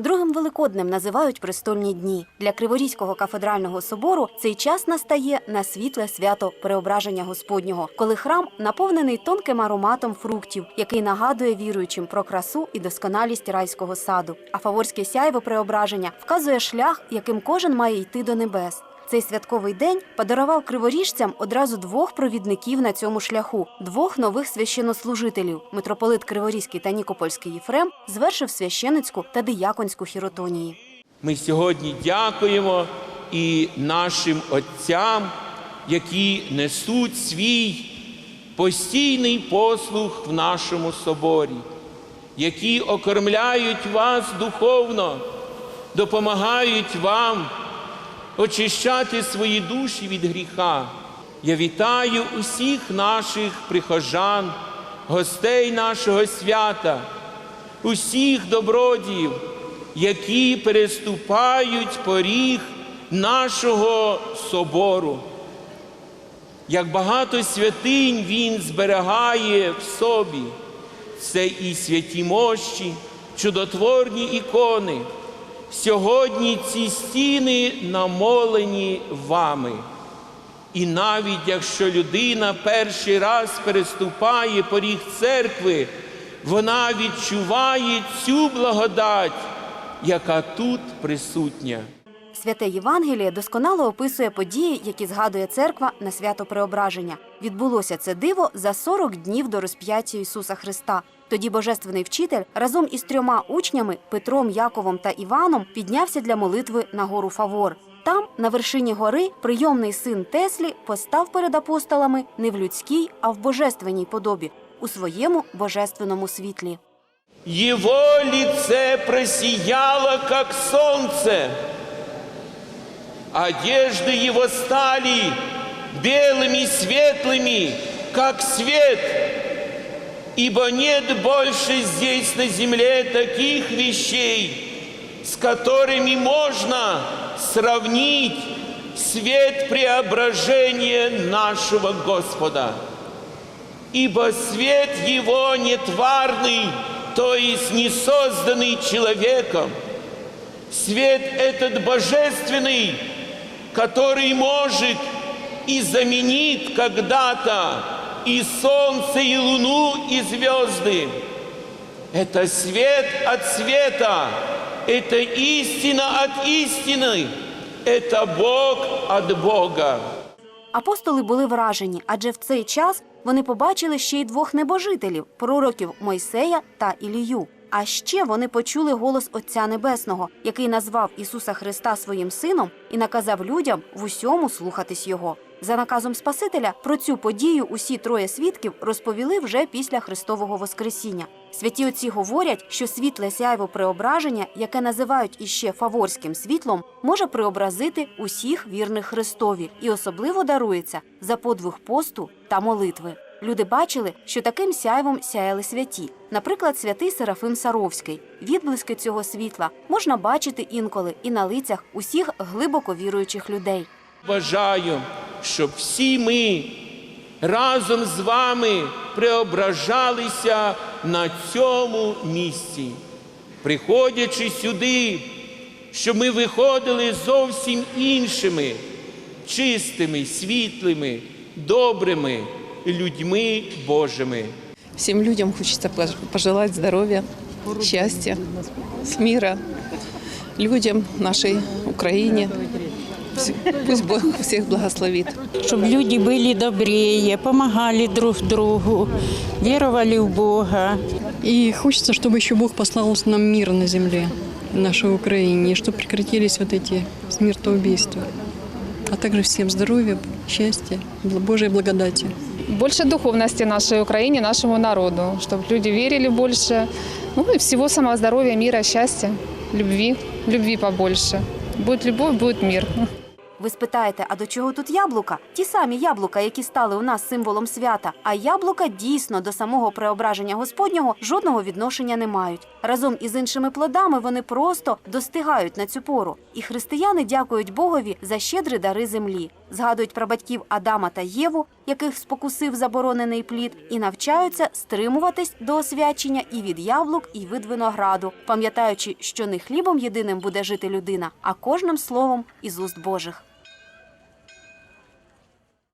Другим великоднем називають престольні дні. Для Криворізького кафедрального собору цей час настає на світле свято Преображення Господнього, коли храм наповнений тонким ароматом фруктів, який нагадує віруючим про красу і досконалість райського саду. А фаворське сяйво преображення вказує шлях, яким кожен має йти до небес. Цей святковий день подарував криворіжцям одразу двох провідників на цьому шляху, двох нових священнослужителів. Митрополит Криворізький та Нікопольський Єфрем звершив священицьку та дияконську хіротонії. Ми сьогодні дякуємо і нашим отцям, які несуть свій постійний послуг в нашому соборі, які окормляють вас духовно, допомагають вам очищати свої душі від гріха. Я вітаю усіх наших прихожан, гостей нашого свята, усіх добродіїв, які переступають поріг нашого собору. Як багато святинь він зберігає в собі, це і святі мощі, чудотворні ікони. Сьогодні ці стіни намолені вами. І навіть якщо людина перший раз переступає поріг церкви, вона відчуває цю благодать, яка тут присутня. Святе Євангеліє досконало описує події, які згадує церква на свято Преображення. Відбулося це диво за 40 днів до розп'яття Ісуса Христа. Тоді божественний вчитель разом із трьома учнями Петром, Яковом та Іваном піднявся для молитви на гору Фавор. Там, на вершині гори, прийомний син Теслі постав перед апостолами не в людській, а в божественній подобі у своєму божественному світлі. Его лице просияло, как солнце. Одежды его стали белыми, светлыми, как свет. Ибо нет больше здесь на земле таких вещей, с которыми можно сравнить свет преображения нашего Господа. Ибо свет его не тварный, то есть не созданный человеком. Свет этот божественный, который может и заменит когда-то и солнце, и луну, и звезды. Это свет от света, это истина от истины, это Бог от Бога. Апостоли були вражені, адже в цей час вони побачили ще й двох небожителів пророків Мойсея та Ілію. А ще вони почули голос Отця Небесного, який назвав Ісуса Христа своїм сином і наказав людям в усьому слухатись його. За наказом Спасителя про цю подію усі троє свідків розповіли вже після Христового Воскресіння. Святі отці говорять, що світле сяйво преображення, яке називають іще фаворським світлом, може преобразити усіх вірних Христові і особливо дарується за подвиг посту та молитви. Люди бачили, що таким сяйвом сяяли святі. Наприклад, святий Серафим Саровський. Відблиски цього світла можна бачити інколи і на лицях усіх глибоко віруючих людей. Бажаю, щоб всі ми разом з вами преображалися на цьому місці, приходячи сюди, щоб ми виходили зовсім іншими, чистими, світлими, добрими людьми Божими. Всем людям хочется пож- пожелать здоровья, счастья, мира людям нашей Украине. Вс- Пусть Бог всех благословит. чтобы люди были добрее, помогали друг другу, веровали в Бога. И хочется, чтобы еще Бог послал нам мир на земле, в нашей Украине, и чтобы прекратились вот эти смертоубийства. А также всем здоровья, счастья, Божьей благодати. больше духовности нашей Украине, нашему народу, чтобы люди верили больше. Ну и всего самого здоровья, мира, счастья, любви, любви побольше. Будет любовь, будет мир. Ви спитаєте, а до чого тут яблука? Ті самі яблука, які стали у нас символом свята. А яблука дійсно до самого преображення Господнього жодного відношення не мають. Разом із іншими плодами вони просто достигають на цю пору. І християни дякують Богові за щедрі дари землі. Згадують про батьків Адама та Єву, яких спокусив заборонений плід, і навчаються стримуватись до освячення і від яблук, і від винограду, пам'ятаючи, що не хлібом єдиним буде жити людина, а кожним словом із уст Божих.